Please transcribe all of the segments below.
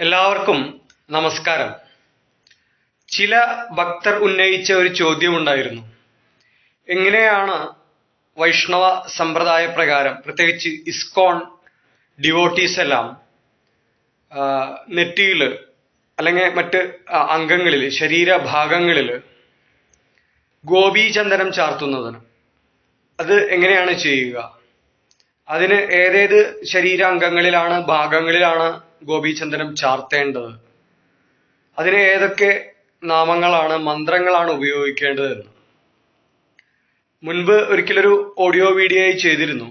എല്ലാവർക്കും നമസ്കാരം. ചില ഭക്തർ ഉന്നയിച്ച ഒരു ചോദ്യമുണ്ടായിരുന്നു. എങ്ങനെയാണ് വൈഷ്ണവ സമ്പ്രദായ പ്രകാരം പ്രത്യേകിച്ച് ഇസ്കോൺ ഡിവോട്ടീസ് എല്ലാം നെറ്റിയിൽ അല്ലെങ്കിൽ മറ്റ് അംഗങ്ങളിൽ ശരീരഭാഗങ്ങളിൽ ഗോപീചന്ദനം ചാർത്തുന്നതിന്? അത് എങ്ങനെയാണ് ചെയ്യുക? അതിന് ഏതേത് ശരീരാംഗങ്ങളിലാണ് ഭാഗങ്ങളിലാണ് ഗോപീചന്ദനം ചാർത്തേണ്ടത്? അതിന് ഏതൊക്കെ നാമങ്ങളാണ് മന്ത്രങ്ങളാണ് ഉപയോഗിക്കേണ്ടതെന്ന് മുൻപ് ഒരിക്കലൊരു ഓഡിയോ വീഡിയോ ചെയ്തിരുന്നു.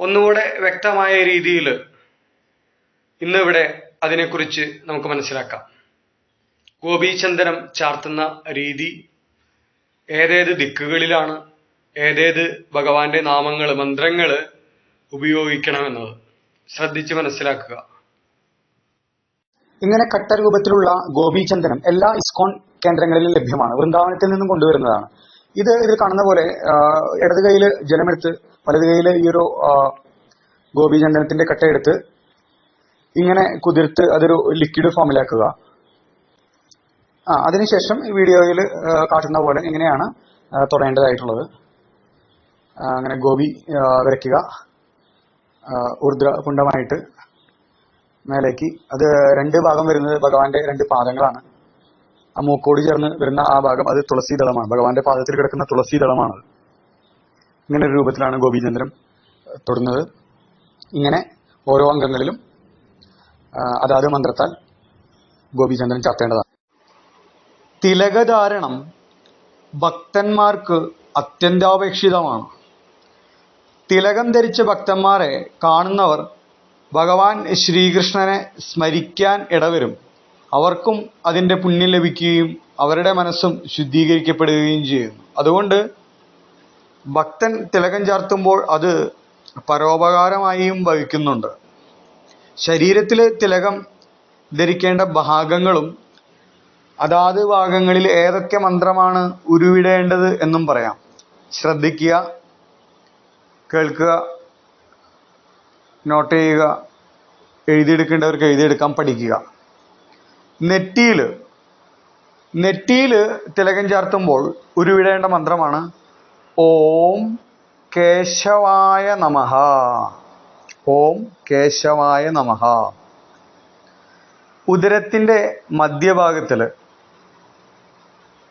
ഒന്നുകൂടെ വ്യക്തമായ രീതിയിൽ ഇന്നിവിടെ അതിനെക്കുറിച്ച് നമുക്ക് മനസ്സിലാക്കാം. ഗോപീചന്ദനം ചാർത്തുന്ന രീതി ഏതേത് ദിക്കുകളിലാണ് ഏതേത് ഭഗവാന്റെ നാമങ്ങൾ മന്ത്രങ്ങൾ ഉപയോഗിക്കണമെന്നത് ശ്രദ്ധിച്ച് മനസ്സിലാക്കുക. ഇങ്ങനെ കട്ട രൂപത്തിലുള്ള ഗോപീചന്ദനം എല്ലാ ഇസ്കോൺ കേന്ദ്രങ്ങളിലും ലഭ്യമാണ്. വൃന്ദാവനത്തിൽ നിന്നും കൊണ്ടുവരുന്നതാണ്. ഇത് ഇതിൽ കാണുന്ന പോലെ ഇടത് കൈയിൽ ജലമെടുത്ത് വലത് കൈയിൽ ഈ ഒരു ഗോപിചന്ദനത്തിന്റെ ഗോപീചന്ദനത്തിന്റെ കട്ട എടുത്ത് ഇങ്ങനെ കുതിർത്ത് അതൊരു ലിക്വിഡ് ഫോമിലാക്കുക ആ അതിനുശേഷം വീഡിയോയിൽ കാട്ടുന്ന പോലെ ഇങ്ങനെയാണ് തുടങ്ങേണ്ടതായിട്ടുള്ളത് അങ്ങനെ ഗോപി വരയ്ക്കുക. ആ, ഊർധ്വ മേലേക്ക്. അത് രണ്ട് ഭാഗം വരുന്നത് ഭഗവാന്റെ രണ്ട് പാദങ്ങളാണ്. ആ മൂക്കോട് ചേർന്ന് വരുന്ന ആ ഭാഗം അത് തുളസി ദളമാണ്. ഭഗവാന്റെ പാദത്തിൽ കിടക്കുന്ന തുളസി ദളമാണ് ഇങ്ങനെ ഒരു രൂപത്തിലാണ് ഗോപീചന്ദ്രൻ തൊടുന്നത്. ഇങ്ങനെ ഓരോ അംഗങ്ങളിലും അതാത് മന്ത്രത്താൽ ഗോപീചന്ദ്രൻ ചാർത്തേണ്ടതാണ് തിലകധാരണം ഭക്തന്മാർക്ക് അത്യന്താപേക്ഷിതമാണ്. തിലകം ധരിച്ച ഭക്തന്മാരെ കാണുന്നവർ ഭഗവാൻ ശ്രീകൃഷ്ണനെ സ്മരിക്കാൻ ഇടവരും. അവർക്കും അതിന്റെ പുണ്യം ലഭിക്കുകയും അവരുടെ മനസ്സും ശുദ്ധീകരിക്കപ്പെടുകയും ചെയ്യുന്നു. അതുകൊണ്ട് ഭക്തൻ തിലകം ചാർത്തുമ്പോൾ അത് പരോപകാരമായും ഭവിക്കുന്നുണ്ട്. ശരീരത്തിലെ തിലകം ധരിക്കേണ്ട ഭാഗങ്ങളും അതാത് ഭാഗങ്ങളിൽ ഏതൊക്കെ മന്ത്രമാണ് ഉരുവിടേണ്ടത് എന്നും പറയാം. ശ്രദ്ധിക്കുക. കേൾക്കുക നോട്ട് ചെയ്യുക എഴുതിയെടുക്കേണ്ടവർക്ക് എഴുതിയെടുക്കാൻ പഠിക്കുക. നെറ്റിയിൽ നെറ്റിയിൽ തിലകം ചാർത്തുമ്പോൾ ഉരുവിടേണ്ട മന്ത്രമാണ് ഓം കേശവായ നമഹ ഓം കേശവായ നമഹ ഉദരത്തിന്റെ മധ്യഭാഗത്തിൽ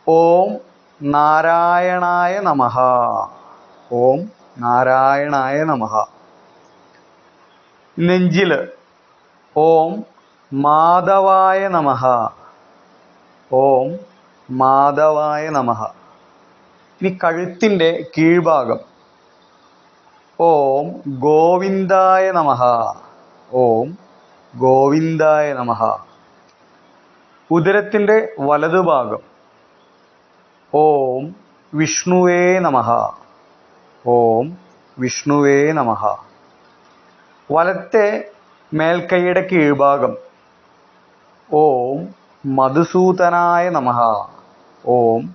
ഓം നാരായണായ നമഹ ഓം നാരായണായ നമഃ. നെഞ്ചിൽ ഓം മാധവായ നമഃ. ഓം മാധവായ നമഃ. ഇനി കഴുത്തിന്റെ കീഴ്ഭാഗം. ഓം ഗോവിന്ദായ നമഃ. ഓം ഗോവിന്ദായ നമഃ. ഉദരത്തിന്റെ വലതുഭാഗം. ഓം വിഷ്ണുവേ നമഃ. ഓം വിഷ്ണുവേ നമഃ. വലത്തെ മേൽക്കൈയുടെ കീഴ്ഭാഗം. ഓം മധുസൂതനായ നമഃ. ഓം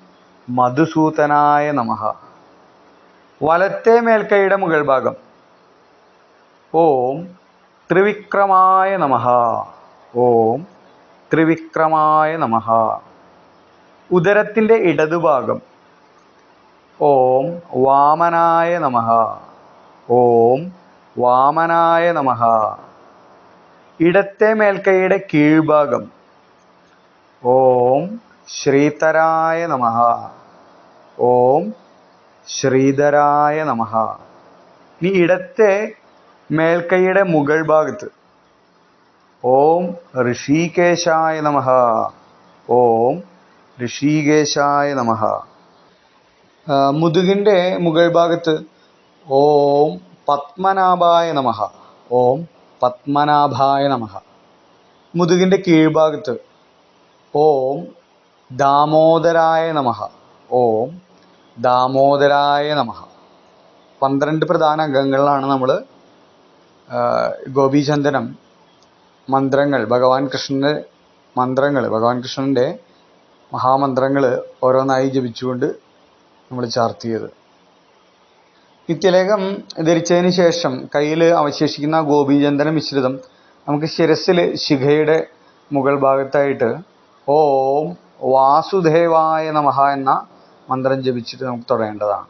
മധുസൂതനായ നമഃ. വലത്തെ മേൽക്കൈയുടെ മുകൾ ഭാഗം ഓം ത്രിവിക്രമായ നമഃ. ഓം ത്രിവിക്രമായ നമഃ. ഉദരത്തിന്റെ ഇടതുഭാഗം. ഓം വാമനായ നമ. ഓം വാമനായ നമ. ഇടത്തെ മേൽക്കൈയുടെ കീഴ്ഭാഗം. ഓം ശ്രീധരായ നമ. ഓം ശ്രീധരായ നമ. ഇനി ഇടത്തെ മേൽക്കൈയുടെ മുകൾ ഭാഗത്ത്. ഓം ഋഷികേശായ നമ. ഓം ഋഷികേശായ നമഃ. മുതുകിന്റെ മുകൾ ഭാഗത്ത് ഓം പത്മനാഭായ നമഃ ഓം പത്മനാഭായ നമഃ മുതുകിന്റെ കീഴ്ഭാഗത്ത് ഓം ദാമോദരായ നമഃ ഓം ദാമോദരായ നമഃ പന്ത്രണ്ട് പ്രധാന അംഗങ്ങളിലാണ് നമ്മൾ ഗോപീചന്ദനം മന്ത്രങ്ങൾ ഭഗവാൻ കൃഷ്ണന്റെ മന്ത്രങ്ങൾ ഭഗവാൻ കൃഷ്ണന്റെ മഹാമന്ത്രങ്ങൾ ഓരോന്നായി ജപിച്ചുകൊണ്ട് നമ്മൾ ചാർത്തിയത് ഈ തിലകം ധരിച്ചതിന് ശേഷം കയ്യിൽ അവശേഷിക്കുന്ന ഗോപീചന്ദന മിശ്രിതം നമുക്ക് ശിരസിൽ ശിഖയുടെ മുകൾ ഭാഗത്തായിട്ട് ഓം വാസുദേവായ നമഹ എന്ന മന്ത്രം ജപിച്ചിട്ട് നമുക്ക് തുടങ്ങേണ്ടതാണ്.